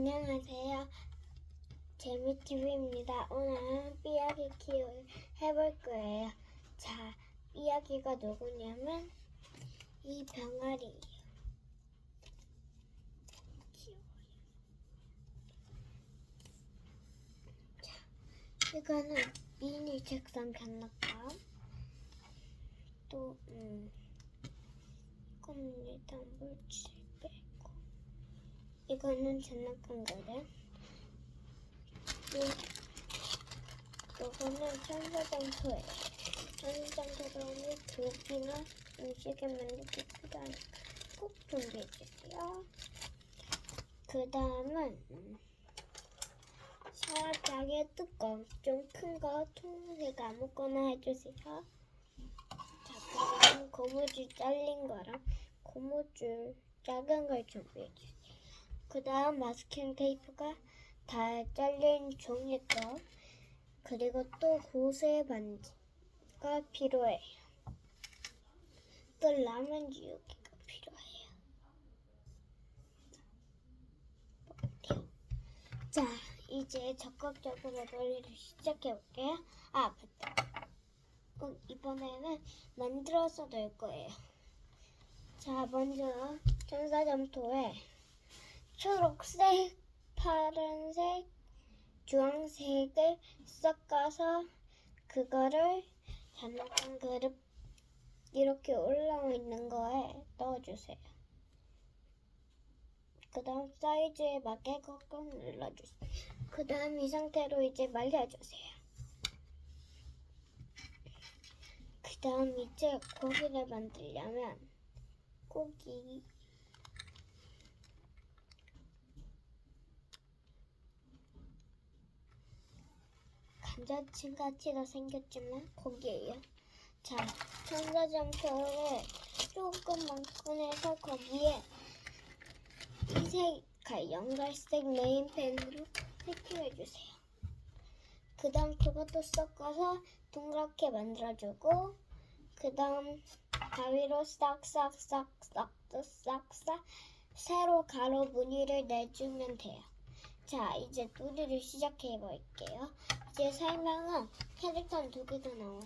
안녕하세요. 재미TV입니다. 오늘은 삐약이 키우기 해볼 거예요. 자, 삐약이가 누구냐면 이 병아리예요. 귀여워요. 자, 이거는 미니 책상 장난감. 또, 음, 이건 일단 물질. 이거는 장난감거든. 또 이거는 천사장소예요. 천사장소는 교기나 음식을 만들기 필요하니까 꼭 준비해 주세요. 그 다음은 음, 샤워장의 뚜껑 좀 큰거 통색 아무거나 해주세요. 자, 그다음 고무줄 잘린 거랑 고무줄 작은 걸 준비해 주세요. 그 다음 마스킹 테이프가 다 잘린 종이 거 그리고 또 고세 반지가 필요해요. 또 라면 지우개가 필요해요. 자, 이제 적극적으로 놀이를 시작해 볼게요. 아, 맞다. 어, 이번에는 만들어서 놀 거예요. 자, 먼저 천사점토에 초록색, 파란색, 주황색을 섞어서 그거를 장난감 그릇 이렇게 올라와 있는 거에 넣어주세요. 그 다음 사이즈에 맞게 꾹꾹 눌러주세요. 그 다음 이 상태로 이제 말려주세요. 그 다음 이제 고기를 만들려면 고기 감자칩 같이도 생겼지만 고기예요. 자, 천사점표를 조금만 꺼내서 거기에 희색 연갈색 네임펜으로 색칠해주세요. 그 다음 그것도 섞어서 동그랗게 만들어주고 그 다음 가위로 싹싹싹싹 또 싹싹 세로 가로 무늬를 내주면 돼요. 자, 이제 놀이를 시작해 볼게요. 이제 설명은 캐릭터 두 개가 나와요.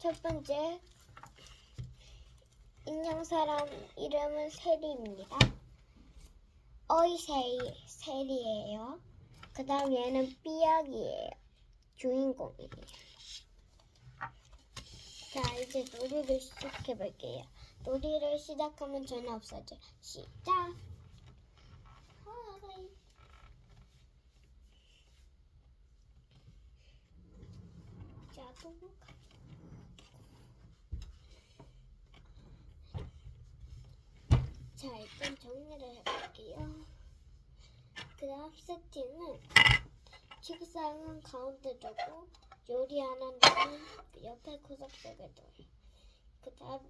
첫 번째 인형 사람 이름은 세리입니다. 어이 세리, 세리예요. 그 다음 얘는 삐약이에요. 주인공이에요. 자, 이제 놀이를 시작해 볼게요. 놀이를 시작하면 전혀 없어져. 시작! 하이. 자, 일단 정리를 해볼게요. 그 다음 세팅은 책상은 가운데 두고 요리 하는 데는 옆에 구석색에 둬요. 그 다음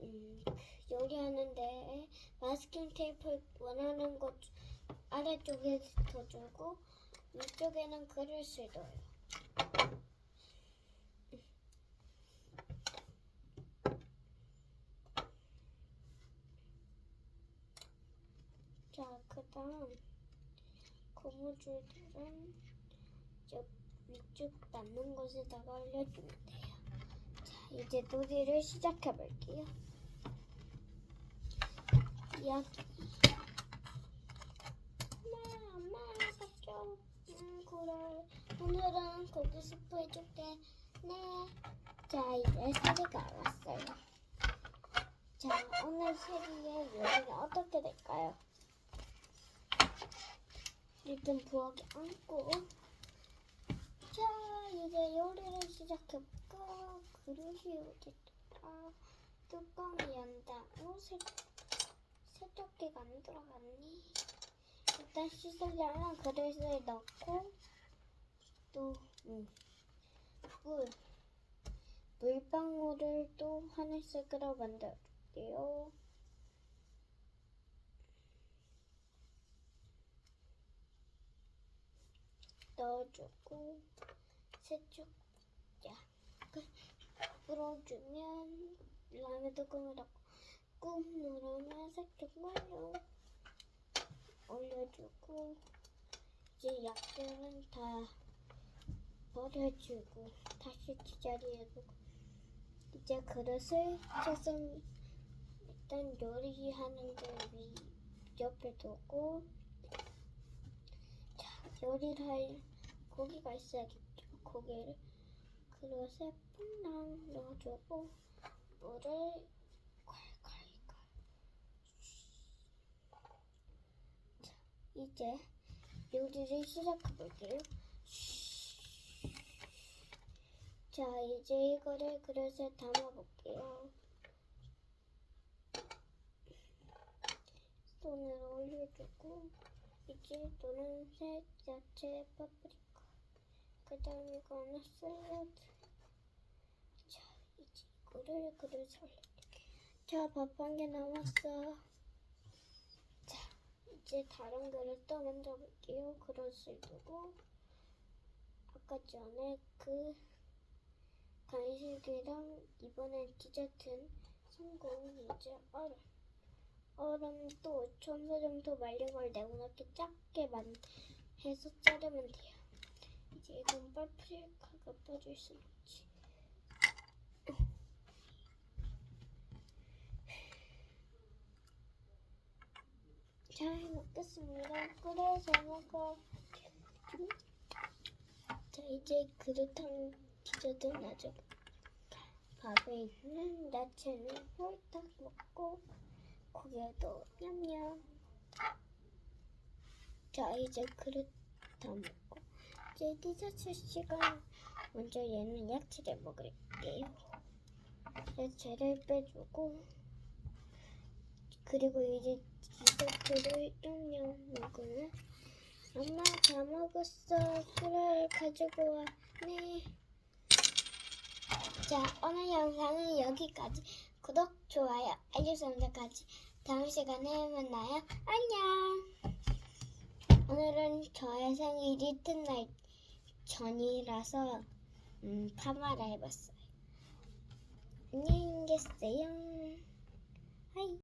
음, 요리하는 데에 마스킹 테이프 원하는 곳 아래쪽에 더 주고 위쪽에는 그릇을 둬요. 자, 그 다음 고무줄들은 저 위쪽 남는 곳에다가 올려주면 돼요. 자, 이제 놀이를 시작해 볼게요. 이야기. 엄마, 엄마, 사줘. 응, 그래. 오늘은 고기 스프 해줄게. 네. 자, 이제 세리가 왔어요. 자, 오늘 세리의 요리는 어떻게 될까요? 일단 부엌에 앉고. 자 이제 요리를 시작해볼까? 그릇이 어딨더라 뚜껑이 연다 어? 세, 세척기가 안 들어갔니? 일단 씻으려면 그릇을 넣고. 또 음, 물. 물방울을 또 하늘색으로 만들어줄게요 넣어주고 세척 자. 불어주면 라면 뚜껑을 닫고 꾹 누르면 세척 완료. 올려주고 이제 약들은 다 버려주고 다시 제자리에 두고 이제 그릇을 차선 일단 요리하는 데 위 옆에 두고 자 요리를 할 고기가 있어야겠죠 고기를 그릇에 퐁당 넣어주고 물을 콸콸콸 자 이제 요리를 시작해 볼게요. 자, 이제 이거를 그릇에 담아 볼게요. 손을 올려주고 이제 노란색 야채 파프리카 그 다음 이거는 샐러드 자, 이제 이거를 올릴게요. 자, 밥 한 개 남았어. 자, 이제 다른 그릇도 만들어 볼게요. 그릇을 두고 아까 전에 그 간식이랑 이번엔 디저트는 성공 이제 얼음 얼음도 5천 정도 말린 걸 내고놓게 작게 만 해서 자르면 돼요. 이제 이건 파프리카가 빠질 수 없지. 잘 먹겠습니다. 끓여서 먹어. 자, 이제 그릇한 디저트 놔줘. 밥에 있는 야채는 홀딱 먹고 고기도 냠냠. 자, 이제 그릇 다 먹고 이제 디저트 시간. 먼저 얘는 야채를 먹을게요. 야채를 빼주고 그리고 이제 디저트를 냠냠 먹으면 엄마 다 먹었어. 그래 가지고 와. 네. 자 오늘 영상은 여기까지. 구독, 좋아요, 알림 설정까지. 다음 시간에 만나요. 안녕. 오늘은 저의 생일 이튿날 전이라서 음, 파마를 해봤어요. 안녕히 계세요. 하이.